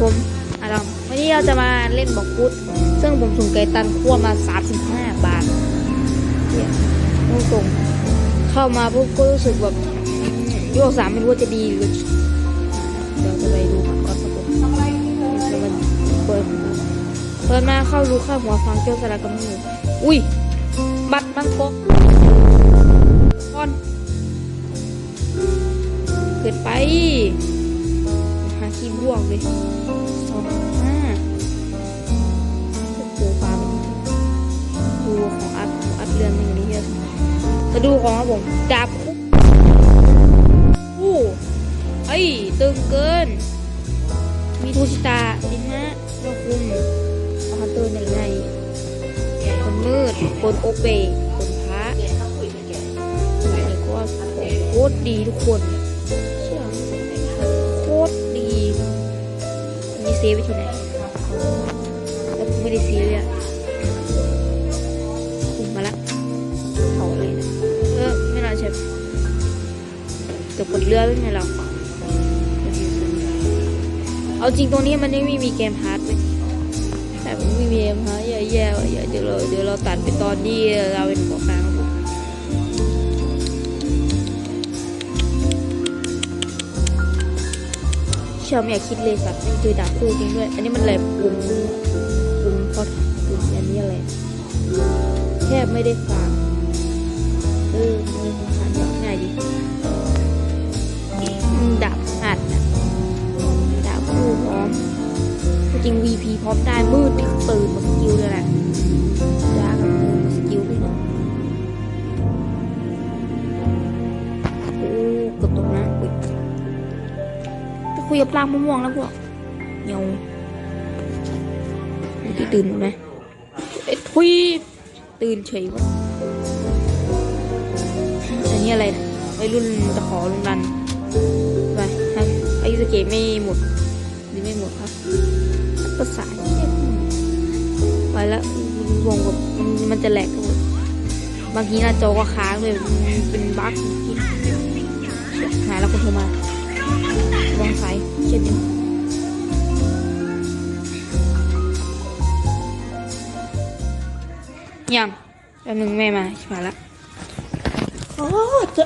ผมอาดัมวันนี้เราจะมาเล่นบอกฟุตซึ่งผมสุ่มไก่ตันคั่วมา 35 บาทเนี่ยต้องส่งเข้ามาปุ๊บก็รู้สึกแบบโยกสามไม่รู้ว่าจะดีหรือเดี๋ยวจะไปดูก่อนครับผมเดี๋ยวมันเปิดเปิดมาเข้าดูข้าวหัวฟังเจ้าสลัดกับมืออุ้ย บัตรมันโปกก่อน บวกเลยสองห้าโอ้โหปลาเป็นดูของอัดของอัดเรือนหนึ่งนี่เยอะมาดูของครับผมดาบคุกอู้เอ้ยตึงเกิน มีทูชิตาดินฮะโลคุมเอาฮันเตอร์ยังไงคนมืดคนโอเปคนพระนี่ก็โคตรดีทุกคน ซฟไว้ที่ไหนแล้วผมไม่ได้ซีเลยอะคุมมาละเขาเลยนะ เออ ไม่น่าใช่เกือบกดเรือเป็นไงเราเอาจริงตรงนี้มันยังไม่มีเกมฮาร์ดเลยแต่มันไม่มีเกมฮาร์ดแย่ๆอย่าเดี๋ยวเราเดี๋ยวเราตัดไปตอนที่เราเป็นหัวกลางครับ เชื่อไม่อยากคิดเลยสัตว์ไม่เจอดาบคู่จริงด้วย อันนี้มันอะไรปุ่มปุ่มพอดปุ่มอันนี้อะไรแทบไม่ได้ฟังเออมันหาง่ายดีอืมดาบหัดนะดาบคู่พร้อมจริง VP พร้อมได้มืดนี่คือปืนหมดกิลเลยแหละ คุยกับปลางมะม่วงแล้วพวกเหี่ยวที่ตื่นไหมเอ็ดทุยตื่นเฉยวะอันนี้อะไรนะวัยรุ่นจะขอลงดันไปให้อยุสเกตไม่หมดหรือไม่หมดครับภาษาไปแล้ววงกับมันจะแหลกครับผมบางทีหน้าจอก็ค้างเลยเป็นบั๊กหายแล้วคนโทรมาายเช่นนี้ยังแป๊บนึงแม่มาชิบหายละโอ้เจะ